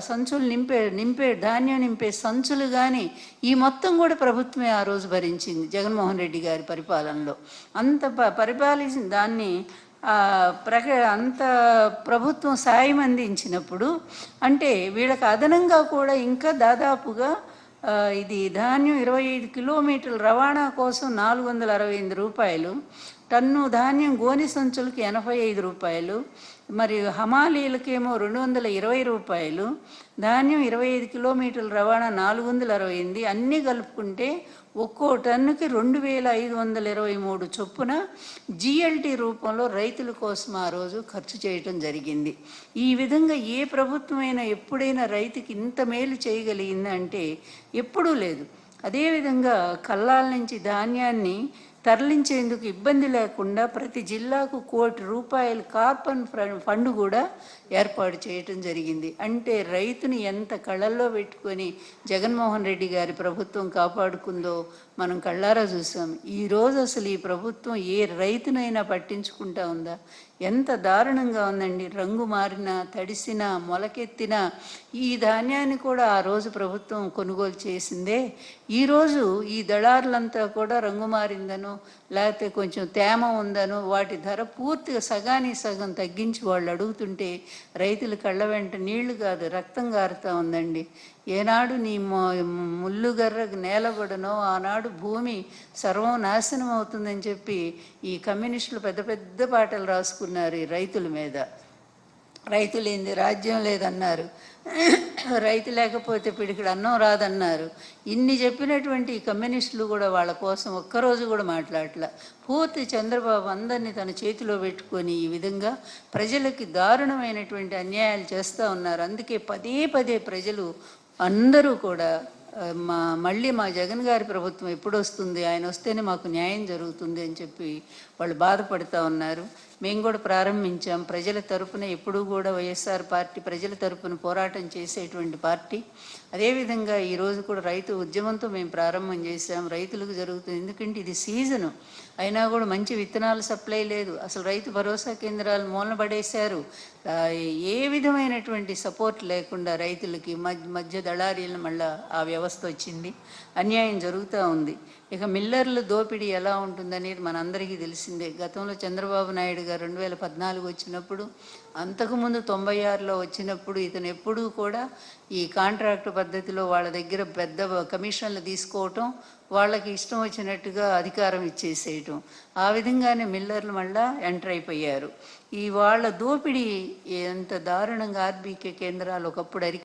సంచులు నింపే నింపే ధాన్యం నింపే సంచులు కానీ ఈ మొత్తం కూడా ప్రభుత్వమే ఆ రోజు భరించింది జగన్మోహన్ రెడ్డి గారి పరిపాలనలో. అంత ప పరిపాలించిన దాన్ని ప్రక అంత ప్రభుత్వం సాయం అందించినప్పుడు అంటే వీళ్ళకి అదనంగా కూడా ఇంకా దాదాపుగా ఇది ధాన్యం ఇరవై ఐదు కిలోమీటర్ల రవాణా కోసం నాలుగు వందల అరవై ఎనిమిది రూపాయలు టన్ను ధాన్యం గోని సంచులకి ఎనభై ఐదు రూపాయలు మరి హమాలీలకేమో రెండు వందల ఇరవై రూపాయలు ధాన్యం ఇరవై ఐదు కిలోమీటర్ల రవాణా నాలుగు వందల అరవై ఎనిమిది అన్నీ కలుపుకుంటే ఒక్కో టన్నుకి రెండు వేల ఐదు వందల ఇరవై మూడు చొప్పున జిఎల్టీ రూపంలో రైతుల కోసం ఆ రోజు ఖర్చు చేయటం జరిగింది. ఈ విధంగా ఏ ప్రభుత్వమైనా ఎప్పుడైనా రైతుకి ఇంత మేలు చేయగలిగిందంటే ఎప్పుడూ లేదు. అదేవిధంగా కల్లాల నుంచి ధాన్యాన్ని తరలించేందుకు ఇబ్బంది లేకుండా ప్రతి జిల్లాకు కోటి రూపాయల కార్బన్ ఫండ్ కూడా ఏర్పాటు చేయటం జరిగింది. అంటే రైతుని ఎంత కళ్ళల్లో పెట్టుకొని జగన్మోహన్ రెడ్డి గారి ప్రభుత్వం కాపాడుకుందో మనం కళ్ళారా చూసాం. ఈరోజు అసలు ఈ ప్రభుత్వం ఏ రైతునైనా పట్టించుకుంటా ఉందా? ఎంత దారుణంగా ఉందండి. రంగు మారిన తడిసిన మొలకెత్తిన ఈ ధాన్యాన్ని కూడా ఆ రోజు ప్రభుత్వం కొనుగోలు చేసిందే. ఈరోజు ఈ దళారులంతా కూడా రంగు మారిందనో లేకపోతే కొంచెం తేమ ఉందనో వాటి ధర పూర్తిగా సగాని సగం తగ్గించి వాళ్ళు అడుగుతుంటే రైతుల కళ్ళ వెంట నీళ్ళు కాదు రక్తం కారుతూ ఉందండి. ఏనాడు నీ మొ- ముల్లుగర్రకు నేలబడనో ఆనాడు భూమి సర్వం నాశనం అవుతుందని చెప్పి ఈ కమ్యూనిస్టులు పెద్ద పెద్ద పాటలు రాసుకున్నారు ఈ రైతుల మీద. రైతులు ఏంది రాజ్యం లేదన్నారు. రైతు లేకపోతే పిడికిడు అన్నం రాదన్నారు. ఇన్ని చెప్పినటువంటి కమ్యూనిస్టులు కూడా వాళ్ళ కోసం ఒక్కరోజు కూడా మాట్లాడట్ల. పూర్తి చంద్రబాబు అందరినీ తన చేతిలో పెట్టుకొని ఈ విధంగా ప్రజలకి దారుణమైనటువంటి అన్యాయాలు చేస్తూ ఉన్నారు. అందుకే పదే పదే ప్రజలు అందరూ కూడా మా మళ్ళీ మా జగన్ గారి ప్రభుత్వం ఎప్పుడు వస్తుంది ఆయన వస్తేనే మాకు న్యాయం జరుగుతుంది అని చెప్పి వాళ్ళు బాధపడుతూ ఉన్నారు. మేము కూడా ప్రారంభించాం. ప్రజల తరపున ఎప్పుడూ కూడా వైఎస్ఆర్ పార్టీ ప్రజల తరపున పోరాటం చేసేటువంటి పార్టీ. అదేవిధంగా ఈరోజు కూడా రైతు ఉద్యమంతో మేము ప్రారంభం చేశాం. రైతులకు జరుగుతుంది. ఎందుకంటే ఇది సీజను. అయినా కూడా మంచి విత్తనాలు సప్లై లేదు. అసలు రైతు భరోసా కేంద్రాలు మూలబడేశారు. ఏ విధమైనటువంటి సపోర్ట్ లేకుండా రైతులకి మధ్య మధ్య దళారీలు మళ్ళా ఆ వ్యవస్థ వచ్చింది. అన్యాయం జరుగుతూ ఉంది. ఇక మిల్లర్ల దోపిడీ ఎలా ఉంటుందనేది మనందరికీ తెలిసిందే. గతంలో చంద్రబాబు నాయుడు గారు రెండు వేల పద్నాలుగు వచ్చినప్పుడు అంతకుముందు తొంభై ఆరులో వచ్చినప్పుడు ఇతను ఎప్పుడూ కూడా ఈ కాంట్రాక్ట్ పద్ధతిలో వాళ్ళ దగ్గర పెద్ద కమిషన్లు తీసుకోవటం వాళ్ళకి ఇష్టం వచ్చినట్టుగా అధికారం ఇచ్చేసేయటం. ఆ విధంగానే మిల్లర్లు మళ్ళా ఎంటర్ అయిపోయారు. ఈ వాళ్ళ దోపిడీ ఎంత దారుణంగా ఆర్బీకే కేంద్రాలు ఒకప్పుడు అరి